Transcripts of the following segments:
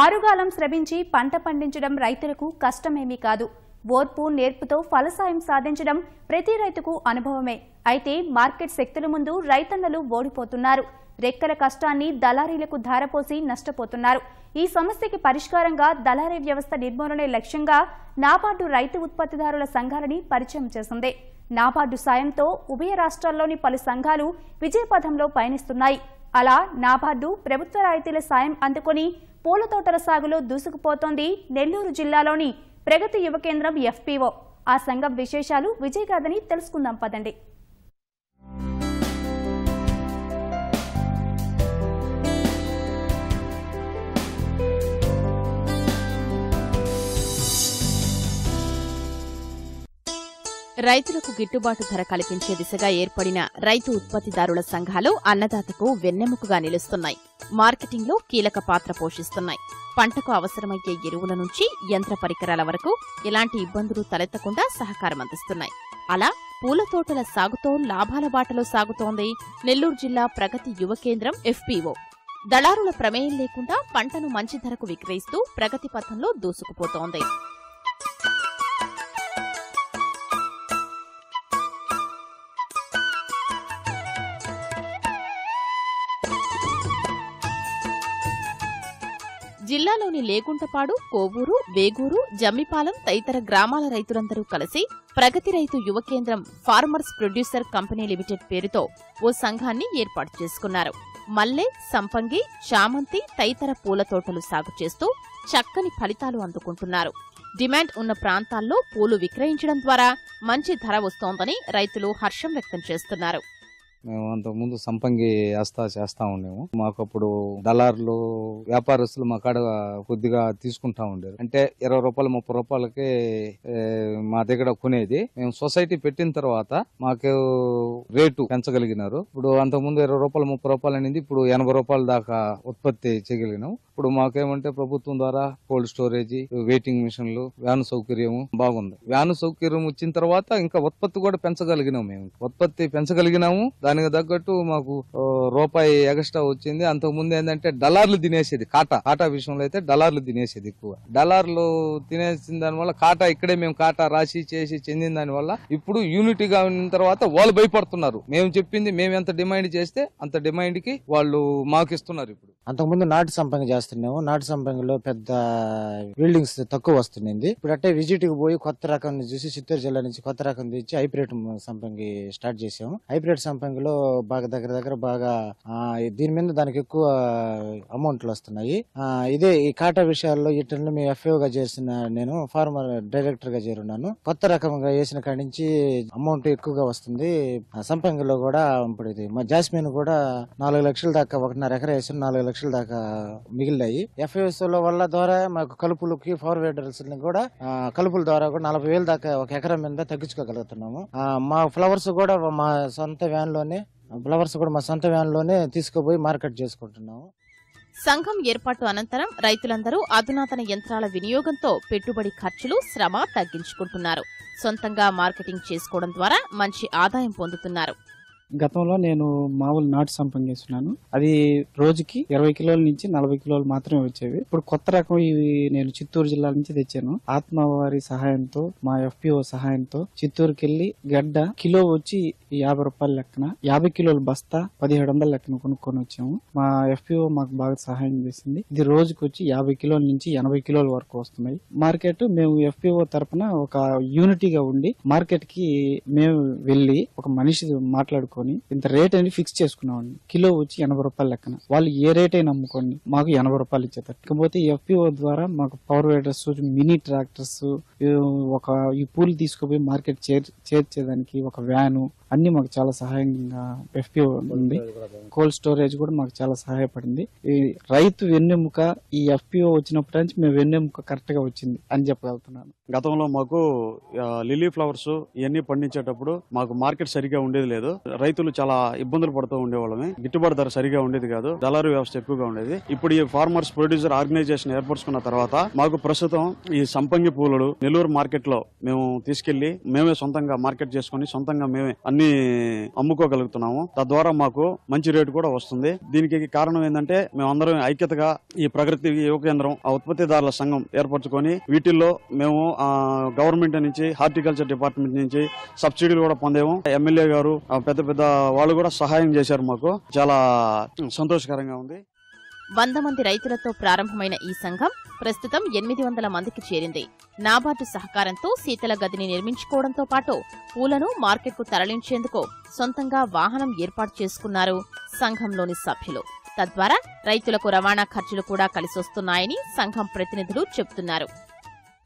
ఆరుగాలం శ్రమించి పంట పండించడం రైతులకు కష్టమేమీ కాదు. ఓర్పు నేర్పుతో ఫలసాయం సాధించడం ప్రతి రైతుకు అనుభవమే. అయితే మార్కెట్ శక్తుల ముందు రైతన్నలు ఓడిపోతున్నారు. రెక్కల కష్టాన్ని దళారీలకు ధారపోసి నష్టపోతున్నారు. ఈ సమస్యకి పరిష్కారంగా దళారీ వ్యవస్థ నిర్మూలనే లక్ష్యంగా నాబార్డు రైతు ఉత్పత్తిదారుల సంఘాలని పరిచయం చేసింది. నాబార్డు సాయంతో ఉభయ రాష్ట్రాల్లోని పలు సంఘాలు విజయపథంలో పయనిస్తున్నాయి. అలా నాబార్డు ప్రభుత్వ రాయితీల సాయం అందుకొని పూల తోటల సాగులో దూసుకుపోతోంది నెల్లూరు జిల్లాలోని ప్రగతి యువ కేంద్రం ఎఫ్పీఓ. ఆ సంఘం విశేషాలు విజయగాథని తెలుసుకుందాం పదండి. రైతులకు గిట్టుబాటు ధర కల్పించే దిశగా ఏర్పడిన రైతు ఉత్పత్తిదారుల సంఘాలు అన్నదాతకు వెన్నెముకగా నిలుస్తున్నాయి. మార్కెటింగ్లో కీలక పాత్ర పోషిస్తున్నాయి. పంటకు అవసరమయ్యే ఎరువుల నుంచి యంత్ర పరికరాల వరకు ఎలాంటి ఇబ్బందులు తలెత్తకుండా సహకారం అందిస్తున్నాయి. అలా పూల తోటల సాగుతో లాభాల బాటలో సాగుతోంది నెల్లూరు జిల్లా ప్రగతి యువ కేంద్రం ఎఫ్పీఓ. దళారుల ప్రమేయం లేకుండా పంటను మంచి ధరకు విక్రయిస్తూ ప్రగతి పథంలో దూసుకుపోతోంది. జిల్లాలోని లేగుంటపాడు కోవూరు వేగూరు జమ్మిపాలెం తదితర గ్రామాల రైతులందరూ కలిసి ప్రగతి రైతు యువ కేంద్రం ఫార్మర్స్ ప్రొడ్యూసర్ కంపెనీ లిమిటెడ్ పేరుతో ఓ సంఘాన్ని ఏర్పాటు చేసుకున్నారు. మల్లె సంపంగి చామంతి తదితర పూల తోటలు సాగు చేస్తూ చక్కని ఫలితాలు అందుకుంటున్నారు. డిమాండ్ ఉన్న ప్రాంతాల్లో పూలు విక్రయించడం ద్వారా మంచి ధర వస్తోందని రైతులు హర్షం వ్యక్తం చేస్తున్నారు. మేము అంతకుముందు సంపంగి వేస్తా చేస్తా ఉండేము. మాకు అప్పుడు దళారులు వ్యాపారస్తులు మా కాడ కొద్దిగా తీసుకుంటా ఉండేది అంటే ఇరవై రూపాయలు ముప్పై రూపాయలకి మా దగ్గర కొనేది. మేము సొసైటీ పెట్టిన తర్వాత మాకు రేటు పెంచగలిగినారు. ఇప్పుడు అంతకుముందు ఇరవై రూపాయలు ముప్పై రూపాయలు అనేది. ఇప్పుడు ఎనభై రూపాయల దాకా ఉత్పత్తి చేయగలిగినాం. ఇప్పుడు మాకేమంటే ప్రభుత్వం ద్వారా కోల్డ్ స్టోరేజ్ వెయిటింగ్ మిషన్లు వ్యాను సౌకర్యం బాగుంది. వ్యాను సౌకర్యం వచ్చిన తర్వాత ఇంకా ఉత్పత్తి కూడా పెంచగలిగినాం మేము. ఉత్పత్తి పెంచగలిగినాము. దానికి తగ్గట్టు మాకు రూపాయి ఎక్స్ట్రా వచ్చింది. అంతకు ముందు ఏంటంటే డలార్లు తినేసేది కాటా. కాటా విషయంలో అయితే డలార్లు తినేసేది ఎక్కువ. డలార్లు తినేసిన దాని వల్ల కాటా ఇక్కడే మేము కాటా రాసి చేసి చెందిన దాని వల్ల ఇప్పుడు యూనిటీగా ఉన్న తర్వాత వాళ్ళు భయపడుతున్నారు. మేము చెప్పింది మేము ఎంత డిమాండ్ చేస్తే అంత డిమాండ్కి వాళ్ళు మాకు ఇస్తున్నారు ఇప్పుడు. అంతకుముందు నాటు సంపంగి చేస్తున్నాము. నాటు సంపంగిలో పెద్ద బిల్డింగ్స్ తక్కువ వస్తుంది ఇప్పుడు అట్టే విజిట్కి పోయి కొత్త రకం చూసి చిత్తూరు జిల్లా నుంచి కొత్త రకం తెచ్చి హైబ్రిడ్ సంపంగి స్టార్ట్ చేసాము హైబ్రిడ్ సంపంగిలో బాగా దగ్గర దగ్గర బాగా దీని మీద దానికి ఎక్కువ అమౌంట్లు వస్తున్నాయి. ఇదే ఈ కాటా విషయాల్లో వీటిని మేము FAO గా చేసిన నేను ఫార్మర్ డైరెక్టర్గా చేరున్నాను. కొత్త రకంగా వేసిన కాడి నుంచి అమౌంట్ ఎక్కువగా వస్తుంది. ఆ సంపంగిలో కూడా ఇప్పుడు ఇది మా జాస్మిన్ కూడా నాలుగు లక్షల దాకా ఒకటిన్నర ఎకర వేసిన నాలుగు లక్షల దాకా మిగిలినాయి. ఎఫ్ఎస్ వల్ల ద్వారా మాకు కలుపులకి ఫార్వేడర్స్ కూడా కలుపుల ద్వారా కూడా నలభై వేల దాకా ఒక ఎకరం మీద తగ్గించుకోగలుగుతున్నాము. మా ఫ్లవర్స్ కూడా మా సొంత వ్యాన్లోనే ఫ్లవర్స్ కూడా మా సొంత వ్యాన్లోనే తీసుకుపోయి మార్కెట్ చేసుకుంటున్నాము. సంఘం ఏర్పాటు అనంతరం రైతులందరూ అధునాతన యంత్రాల వినియోగంతో పెట్టుబడి ఖర్చులు శ్రమ తగ్గించుకుంటున్నారు. సొంతంగా మార్కెటింగ్ చేసుకోవడం ద్వారా మంచి ఆదాయం పొందుతున్నారు. గతంలో నేను మామూలు నాటు సంపంగి వేస్తున్నాను. అది రోజుకి ఇరవై కిలోల నుంచి నలభై కిలోలు మాత్రమే వచ్చేవి. ఇప్పుడు కొత్త రకం ఇవి నేను చిత్తూరు జిల్లా నుంచి తెచ్చాను. ఆత్మవారి సహాయంతో మా ఎఫ్పిఓ సహాయంతో చిత్తూరుకి వెళ్ళి గడ్డ కిలో వచ్చి యాభై రూపాయల లెక్కన యాభై కిలోల బస్తా పదిహేడు వందల లెక్కన కొనుక్కొని వచ్చాము. మా ఎఫ్పిఓ మాకు బాగా సహాయం చేసింది. ఇది రోజుకు వచ్చి యాభై కిలోల నుంచి ఎనభై కిలోల వరకు వస్తున్నాయి. మార్కెట్ మేము ఎఫ్పిఓ తరపున ఒక యూనిటీగా ఉండి మార్కెట్కి మేము వెళ్ళి ఒక మనిషి పెట్టుకుని ఇంత రేట్ అని ఫిక్స్ చేసుకున్నామండి. కిలో వచ్చి ఎనభై రూపాయల లెక్కన. వాళ్ళు ఏ రేట్ అయినా అమ్ముకోండి మాకు ఎనభై రూపాయలు ఇచ్చేస్తారు. ఇకపోతే ఎఫ్పిఓ ద్వారా మాకు పవర్ వేడర్స్ మినీ ట్రాక్టర్స్ ఒక ఈ పూలు తీసుకుపోయి మార్కెట్ చేర్ చేర్చేదానికి ఒక వ్యాను అన్ని మాకు చాలా సహాయంగా ఎఫ్పిఓ ఉంది. కోల్డ్ స్టోరేజ్ కూడా మాకు చాలా సహాయపడింది. ఈ రైతు వెన్నెముక ఈ ఎఫ్పిఓ వచ్చినప్పటి నుంచి మేము వెన్నెముక కరెక్ట్గా వచ్చింది అని చెప్పగలుగుతున్నాను. గతంలో మాకు లిలీ లిల్లీ ఫ్లవర్స్ ఇవన్నీ పండించేటప్పుడు మాకు మార్కెట్ సరిగా ఉండేది లేదు. రైతు రైతులు చాలా ఇబ్బందులు పడుతూ ఉండేవాళ్ళమే. గిట్టుబాటు ధర సరిగా ఉండేది కాదు. దళారు వ్యవస్థ ఎక్కువగా ఉండేది. ఇప్పుడు ఈ ఫార్మర్స్ ప్రొడ్యూసర్ ఆర్గనైజేషన్ ఏర్పరచుకున్న తర్వాత మాకు ప్రస్తుతం ఈ సంపంగి పూలు నెల్లూరు మార్కెట్లో మేము తీసుకెళ్ళి మేమే సొంతంగా మార్కెట్ చేసుకుని సొంతంగా మేమే అన్ని అమ్ముకోగలుగుతున్నాము. తద్వారా మాకు మంచి రేటు కూడా వస్తుంది. దీనికి కారణం ఏంటంటే మేమందరం ఐక్యతగా ఈ ప్రగతి యువ కేంద్రం ఆ ఉత్పత్తిదారుల సంఘం ఏర్పరచుకొని వీటిల్లో మేము గవర్నమెంట్ నుంచి హార్టికల్చర్ డిపార్ట్మెంట్ నుంచి సబ్సిడీలు కూడా పొందాము. ఎమ్మెల్యే గారు ఆ, పెద్ద పెద్ద వాళ్ళు కూడా సహాయం చేశారు మాకు. చాలా సంతోషకరంగా ఉంది. వంద మంది రైతులతో ప్రారంభమైన ఈ సంఘం ప్రస్తుతం ఎనిమిది వందల మందికి చేరింది. నాబార్డు సహకారంతో శీతల గదిని నిర్మించుకోవడంతో పాటు పూలను మార్కెట్కు తరలించేందుకు సొంతంగా వాహనం ఏర్పాటు చేసుకున్నారు సంఘంలోని సభ్యులు. తద్వారా రైతులకు రవాణా ఖర్చులు కూడా కలిసొస్తున్నాయని సంఘం ప్రతినిధులు చెబుతున్నారు.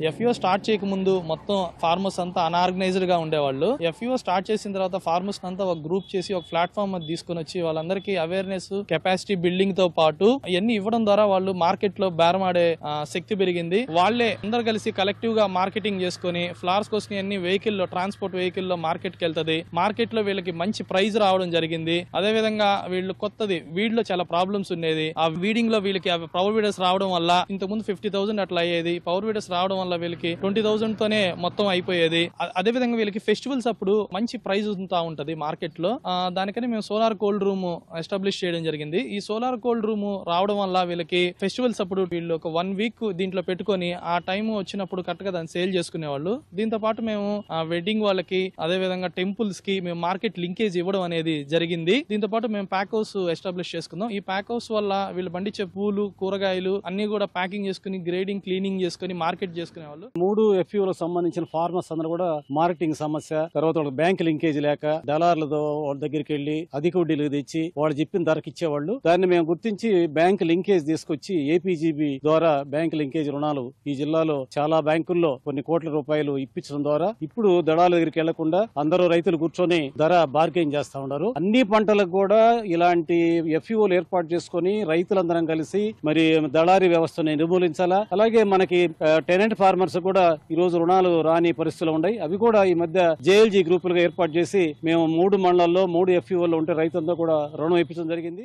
ఎఫ్ఈఓ స్టార్ట్ చేయకముందు మొత్తం ఫార్మర్స్ అంతా అన్ఆర్గనైజ్డ్గా ఉండేవాళ్ళు. ఎఫ్ఈఓ స్టార్ట్ చేసిన తర్వాత ఫార్మర్స్ అంతా ఒక గ్రూప్ చేసి ఒక ప్లాట్ఫామ్ అది తీసుకుని వచ్చి వాళ్ళందరికీ అవేర్నెస్ కెపాసిటీ బిల్డింగ్తో పాటు ఇవన్నీ ఇవ్వడం ద్వారా వాళ్ళు మార్కెట్లో బేరమాడే శక్తి పెరిగింది. వాళ్ళే అందరు కలిసి కలెక్టివ్గా మార్కెటింగ్ చేసుకుని ఫ్లవర్స్ కోసం అన్ని వెహికల్లో ట్రాన్స్పోర్ట్ వెహికల్లో మార్కెట్కి వెళ్తది. మార్కెట్లో వీళ్ళకి మంచి ప్రైజ్ రావడం జరిగింది. అదే విధంగా వీళ్ళు కొత్తది వీడిలో చాలా ప్రాబ్లమ్స్ ఉండేది. ఆ వీడింగ్లో వీళ్ళకి పవర్ వీడర్స్ రావడం వల్ల ఇంతకుముందు ఫిఫ్టీ థౌసండ్ అట్లా అయ్యేది. పవర్ వీడర్స్ రావడం వల్ల వీళ్ళకి ట్వంటీ థౌసండ్ తోనే మొత్తం అయిపోయేది. అదే విధంగా వీళ్ళకి ఫెస్టివల్స్ అప్పుడు మంచి ప్రైజ్ ఉంటా ఉంటది మార్కెట్లో దానికని మేము సోలార్ కోల్డ్ రూమ్ ఎస్టాబ్లిష్ చేయడం జరిగింది. ఈ సోలార్ కోల్డ్ రూమ్ రావడం వల్ల వీళ్ళకి ఫెస్టివల్స్ అప్పుడు వీళ్ళు ఒక వన్ వీక్ దీంట్లో పెట్టుకొని ఆ టైం వచ్చినప్పుడు కరెక్ట్గా దాన్ని సేల్ చేసుకునేవాళ్ళు. దీంతో పాటు మేము వెడ్డింగ్ వాళ్ళకి అదే విధంగా టెంపుల్స్కి మేము మార్కెట్ లింకేజ్ ఇవ్వడం అనేది జరిగింది. దీంతో పాటు మేము ప్యాక్ హౌస్ ఎస్టాబ్లిష్ చేసుకుందాం. ఈ ప్యాక్ హౌస్ వల్ల వీళ్ళు పండించే పూలు కూరగాయలు అన్ని కూడా ప్యాకింగ్ చేసుకుని గ్రేడింగ్ క్లీనింగ్ చేసుకుని మార్కెట్ చేసుకుని వాళ్ళు మూడు ఎఫ్యూలకు సంబంధించిన ఫార్మర్స్ అందరూ కూడా మార్కెటింగ్ సమస్య తర్వాత వాళ్ళకి బ్యాంక్ లింకేజ్ లేక దళారులతో వాళ్ళ దగ్గరికి వెళ్ళి అధిక వడ్డీలు తెచ్చి వాళ్ళు చెప్పిన ధరకు ఇచ్చేవాళ్ళు. దాన్ని మేము గుర్తించి బ్యాంక్ లింకేజ్ తీసుకొచ్చి ఏపీజీబీ ద్వారా బ్యాంక్ లింకేజ్ రుణాలు ఈ జిల్లాలో చాలా బ్యాంకుల్లో కొన్ని కోట్ల రూపాయలు ఇప్పించడం ద్వారా ఇప్పుడు దళాల దగ్గరికి వెళ్ళకుండా అందరూ రైతులు కూర్చొని ధర బార్గెన్ చేస్తా ఉన్నారు. అన్ని పంటలకు కూడా ఇలాంటి ఎఫ్ఈఓలు ఏర్పాటు చేసుకొని రైతులందరం కలిసి మరి దళారీ వ్యవస్థని నిర్మూలించాలా? అలాగే మనకి టెనెంట్ ఫార్మర్స్ కూడా ఈరోజు రుణాలు రాని పరిస్థితులు ఉన్నాయి అవి కూడా ఈ మధ్య జేఎల్జీ గ్రూపులుగా ఏర్పాటు చేసి మేము మూడు మండలాల్లో మూడు ఎఫ్ఈఓల్లో ఉంటే రైతులతో కూడా రుణం ఇప్పించడం జరిగింది.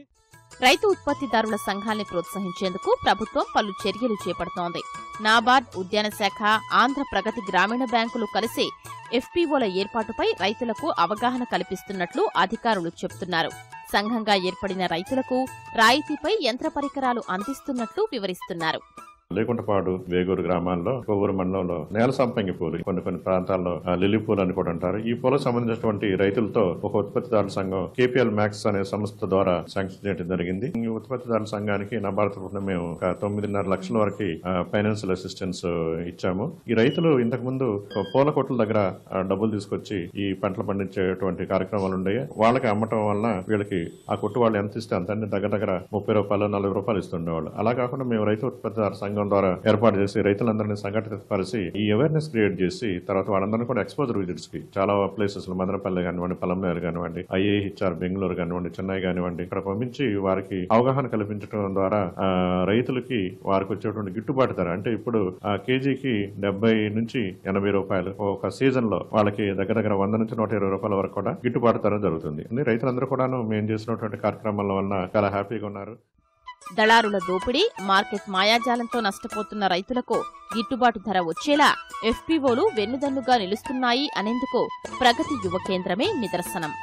రైతు ఉత్పత్తిదారుల సంఘాల్ని ప్రోత్సహించేందుకు ప్రభుత్వం పలు చర్యలు చేపడుతోంది. నాబార్డ్ ఉద్యాన శాఖ ఆంధ్ర ప్రగతి గ్రామీణ బ్యాంకులు కలిసి ఎఫ్పీఓల ఏర్పాటుపై రైతులకు అవగాహన కల్పిస్తున్నట్లు అధికారులు చెబుతున్నారు సంఘంగా ఏర్పడిన రైతులకు రాయితీపై యంత్ర పరికరాలు అందిస్తున్నట్లు వివరిస్తున్నారు. లేకుంటపాడు వేగూరు గ్రామాల్లో కొవ్వూరు మండలంలో నేల సంపంగి పూలు కొన్ని కొన్ని ప్రాంతాల్లో లిల్లీ పూలు అని కూడా అంటారు. ఈ పూలకు సంబంధించినటువంటి రైతులతో ఒక ఉత్పత్తిదారుల సంఘం కేపీఎల్ మ్యాక్స్ అనే సంస్థ ద్వారా శాంక్షన్ చేయడం జరిగింది. ఈ ఉత్పత్తిదారుల సంఘానికి నా భారత తరఫున మేము ఒక తొమ్మిదిన్నర లక్షల వరకు ఫైనాన్షియల్ అసిస్టెన్స్ ఇచ్చాము. ఈ రైతులు ఇంతకు ముందు పూల కొట్ల దగ్గర డబ్బులు తీసుకొచ్చి ఈ పంటలు పండించేటువంటి కార్యక్రమాలు ఉండేవి వాళ్ళకి అమ్మటం వలన వీళ్ళకి ఆ కొట్టు వాళ్ళు ఎంత ఇస్తే అంత దగ్గర దగ్గర ముప్పై రూపాయలు నలభై రూపాయలు ఇస్తుండేవాళ్ళు. అలా కాకుండా మేము రైతు ఉత్పత్తిదారు సంఘం ద్వారా ఏర్పాటు చేసి రైతులందరినీ సంఘటితపరిచి ఈ అవేర్నెస్ క్రియేట్ చేసి తర్వాత వాళ్ళందరినీ కూడా ఎక్స్పోజర్ విజిట్స్కి చాలా ప్లేసెస్ మదనపల్లి కానివ్వండి పలంనేరు కానివ్వండి ఐఏహెచ్ఆర్ బెంగళూరు కానివ్వండి చెన్నై కానివ్వండి ఇక్కడ పంపించి వారికి అవగాహన కల్పించడం ద్వారా రైతులకి వారికి వచ్చేటువంటి గిట్టుబాటు ధర. అంటే ఇప్పుడు ఆ కేజీకి డెబ్బై నుంచి ఎనభై రూపాయలు ఒక సీజన్లో వాళ్ళకి దగ్గర దగ్గర వంద నుంచి నూట ఇరవై రూపాయల వరకు కూడా గిట్టుబాటు ధర జరుగుతుంది. రైతులందరూ కూడాను మేము చేసినటువంటి కార్యక్రమాల వలన చాలా హ్యాపీగా ఉన్నారు. దళారుల దోపిడీ మార్కెట్ మాయాజాలంతో నష్టపోతున్న రైతులకు గిట్టుబాటు ధర వచ్చేలా ఎఫ్పీఓలు వెన్నుదన్నుగా నిలుస్తున్నాయి అనేందుకు ప్రగతి యువ కేంద్రమే నిదర్శనం.